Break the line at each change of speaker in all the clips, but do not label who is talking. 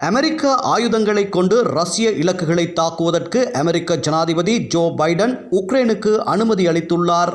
அமெரிக்க ஆயுதங்களை கொண்டு ரஷ்ய இலக்குகளை தாக்குவதற்கு அமெரிக்க ஜனாதிபதி ஜோ பைடன் உக்ரைனுக்கு அனுமதி அளித்துள்ளார்.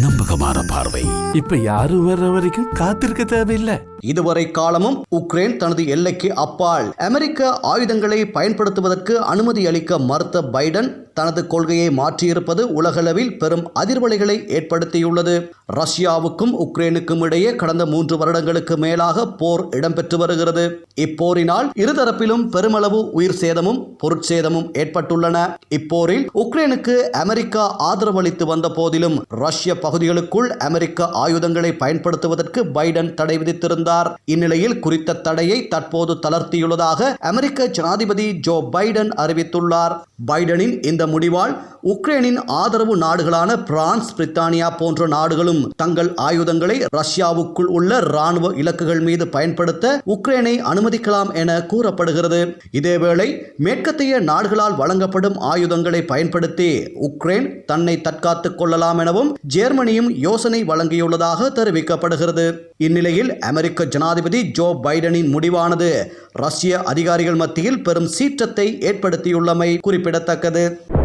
நம்பகமான பார்வை.
இப்ப யாரும் வர்ற வரைக்கும் காத்திருக்க தேவையில்லை.
இதுவரை காலமும் உக்ரைன் தனது எல்லைக்கு அப்பால். அமெரிக்க ஆயுதங்களை பயன்படுத்துவதற்கு அனுமதி அளிக்க மறுத்த பைடன் தனது கொள்கையை மாற்றியிருப்பது உலகளவில் பெரும் அதிர்வலைகளை ஏற்படுத்தியுள்ளது. ரஷ்யாவுக்கும் உக்ரைனுக்கும் இடையே கடந்த மூன்று வருடங்களுக்கு மேலாக போர் இடம்பெற்று வருகிறது. இப்போரினால் இருதரப்பிலும் பெருமளவு உயிர் சேதமும் பொருட்சேதமும் ஏற்பட்டுள்ளன. இப்போரில் உக்ரைனுக்கு அமெரிக்கா ஆதரவளித்து வந்த போதிலும் ரஷ்ய பகுதிகளுக்குள் அமெரிக்க ஆயுதங்களை பயன்படுத்துவதற்கு பைடன் தடை விதித்திருந்தார். இந்நிலையில் குறித்த தடையை தற்போது தளர்த்தியுள்ளதாக அமெரிக்க ஜனாதிபதி ஜோ பைடன் அறிவித்துள்ளார். பைடனின் இந்த முடிவால் உக்ரைனின் ஆதரவு நாடுகளான பிரான்ஸ் பிரித்தானியா போன்ற நாடுகளும் தங்கள் ஆயுதங்களை ரஷ்யாவுக்குள் உள்ள ராணுவ இலக்குகள் மீது பயன்படுத்த உக்ரைனை அனுமதிக்கலாம் என கூறப்படுகிறது. இதேவேளை மேற்கத்திய நாடுகளால் வழங்கப்படும் ஆயுதங்களை பயன்படுத்தி உக்ரைன் தன்னை தற்காத்துக் கொள்ளலாம் எனவும் ஜெர்மனியும் யோசனை வழங்கியுள்ளதாக தெரிவிக்கப்படுகிறது. இந்நிலையில் அமெரிக்க ஜனாதிபதி ஜோ பைடனின் முடிவானது ரஷ்ய அதிகாரிகள் மத்தியில் பெரும் சீற்றத்தை ஏற்படுத்தியுள்ளமை குறிப்பிடத்தக்கது.